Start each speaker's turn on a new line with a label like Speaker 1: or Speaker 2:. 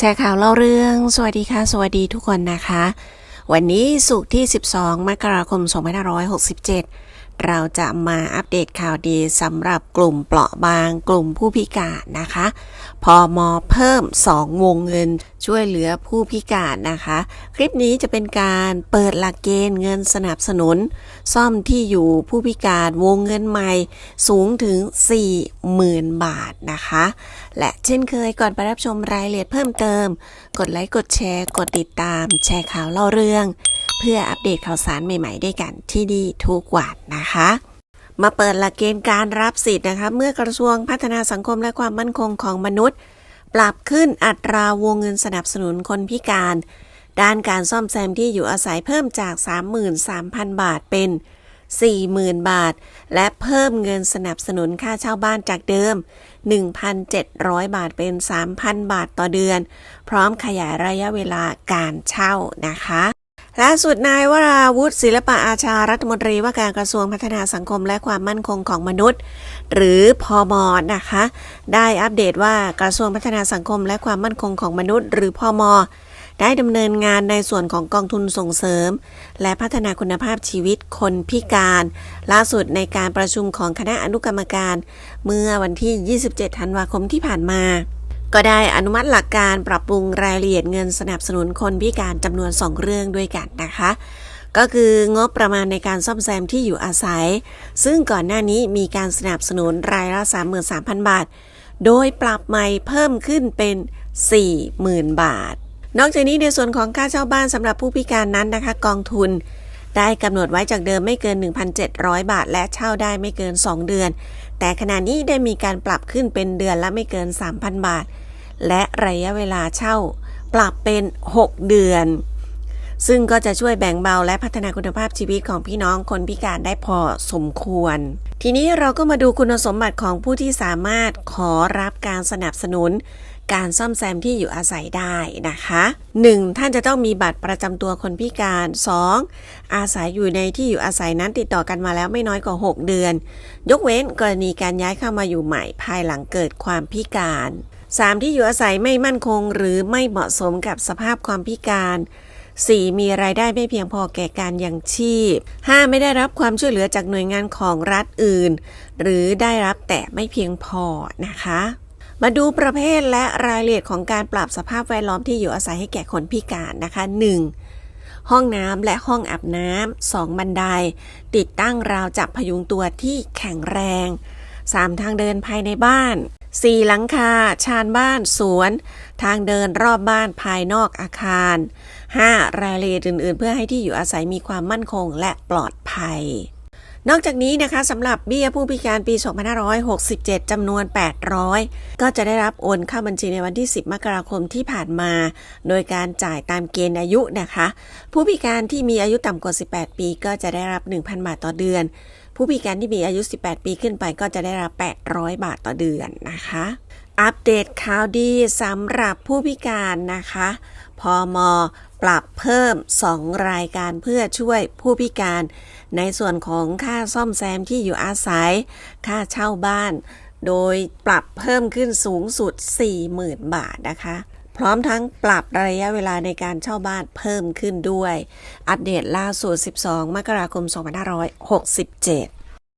Speaker 1: แชร์ข่าวเล่าเรื่อง สวัสดีค่ะ สวัสดีทุกคนนะคะ วันนี้สุกที่ 12 มกราคม 2567 เราจะมาอัปเดตข่าวดีสำหรับกลุ่มเปราะบางกลุ่มผู้พิการนะคะ พอมอเพิ่ม 2 วงเงินช่วยเหลือผู้พิการนะคะ คลิปนี้จะเป็นการเปิดหลักเกณฑ์เงินสนับสนุน ซ่อมที่อยู่ผู้พิการวงเงินใหม่สูงถึง 40,000 บาทนะคะ และเช่นเคยก่อนไปรับชมรายละเอียดเพิ่มเติม กดไลค์กดแชร์ กดติดตาม แชร์ข่าวเล่าเรื่อง เพื่ออัปเดตข่าวสารใหม่ ๆ ด้วยกันที่ดีทุกวันนะคะ มาเปิดหลักเกณฑ์การรับสิทธิ์นะคะ เมื่อกระทรวงพัฒนาสังคมและความมั่นคงของมนุษย์ ปรับขึ้นอัตราวงเงินสนับสนุนคนพิการ ด้านการซ่อมแซมที่อยู่อาศัยเพิ่มจาก 33,000 บาทเป็น 40,000 บาท และเพิ่มเงินสนับสนุนค่าเช่าบ้านจากเดิม 1,700 บาทเป็น 3,000 บาทต่อเดือน พร้อมขยายระยะเวลาการเช่านะคะ ล่าสุดนายวราวุฒิศิลปะอาชารัฐมนตรีว่าการกระทรวงพัฒนาสังคมและความมั่นคงของมนุษย์ หรือพอมนะคะ ได้อัปเดตว่ากระทรวงพัฒนาสังคมและความมั่นคงของมนุษย์ หรือพอมได้ดำเนินงานในส่วนของกองทุนส่งเสริม และพัฒนาคุณภาพชีวิตคนพิการ ล่าสุดในการประชุมของคณะอนุกรรมการ เมื่อวันที่ 27 ธันวาคมที่ผ่านมา ก็ได้อนุมัติหลักการปรับปรุงรายละเอียดเงินสนับสนุนคนพิการจำนวน 2 เรื่องด้วยกันนะคะ ก็คืองบประมาณในการซ่อมแซมที่อยู่อาศัย ซึ่งก่อนหน้านี้มีการสนับสนุนรายละ 33,000 บาท โดยปรับใหม่เพิ่มขึ้นเป็น 40,000 บาท นอกจากนี้ในส่วนของค่าเช่าบ้านสำหรับผู้พิการนั้นนะคะ กองทุน ได้กำหนดไว้จากเดิมไม่เกิน 1,700 บาท และเช่าได้ไม่เกิน 2 เดือน แต่ขณะนี้ได้มีการปรับขึ้นเป็นเดือนละไม่เกิน 3,000 บาท และระยะเวลาเช่า ปรับเป็น 6 เดือน ซึ่งก็จะช่วยแบ่งเบาและพัฒนาคุณภาพชีวิตของพี่น้องคนพิการได้พอสมควร ทีนี้เราก็มาดูคุณสมบัติของผู้ที่สามารถขอรับการสนับสนุน การซ่อมแซมที่อยู่อาศัยได้นะคะ 1. ท่านจะต้องมีบัตรประจำตัวคนพิการ 2. อาศัยอยู่ในที่อยู่อาศัยนั้นติดต่อกันมาแล้วไม่น้อยกว่า 6 เดือน ยกเว้นกรณีการย้ายเข้ามาอยู่ใหม่ภายหลังเกิดความพิการ 3. ที่อยู่อาศัยไม่มั่นคงหรือไม่เหมาะสมกับสภาพความพิการ 4. มีรายได้ไม่เพียงพอแก่การยังชีพ 5. ไม่ได้รับความช่วยเหลือจากหน่วยงานของรัฐอื่น หรือได้รับแต่ไม่เพียงพอนะคะ มาดูประเภทและรายละเอียดของการปรับสภาพแวดล้อมที่อยู่อาศัยให้แก่คนพิการนะคะ 1. ห้องน้ำและห้องอาบน้ำสองบันได ติดตั้งราวจับพยุงตัวที่แข็งแรง 3. ทางเดินภายในบ้าน 4. หลังคา ชานบ้าน สวน ทางเดินรอบบ้านภายนอกอาคาร 5. รายละเอียดอื่น ๆ เพื่อให้ที่อยู่อาศัยมีความมั่นคงและปลอดภัย นอกจากนี้นะคะสำหรับเบี้ยผู้พิการปี 2567 จำนวน 800 ก็จะได้รับโอนเข้าบัญชีในวันที่ 10 มกราคมที่ผ่านมา โดยการจ่ายตามเกณฑ์อายุนะคะ ผู้พิการที่มีอายุต่ำกว่า 18 ปีก็จะได้รับ 1,000 บาทต่อเดือน ผู้พิการที่มีอายุ 18 ปีขึ้นไปก็จะได้รับ 800 บาทต่อเดือนนะคะ อัปเดตข่าวดีสำหรับผู้พิการนะคะ พอมปรับเพิ่ม 2 รายการเพื่อช่วยผู้พิการ ในส่วนของค่าซ่อมแซมที่อยู่อาศัย ค่าเช่าบ้าน โดยปรับเพิ่มขึ้นสูงสุด 40,000 บาทนะคะ พร้อมทั้งปรับระยะเวลาในการเช่าบ้านเพิ่มขึ้นด้วย อัปเดตล่าสุด 12 มกราคม 2567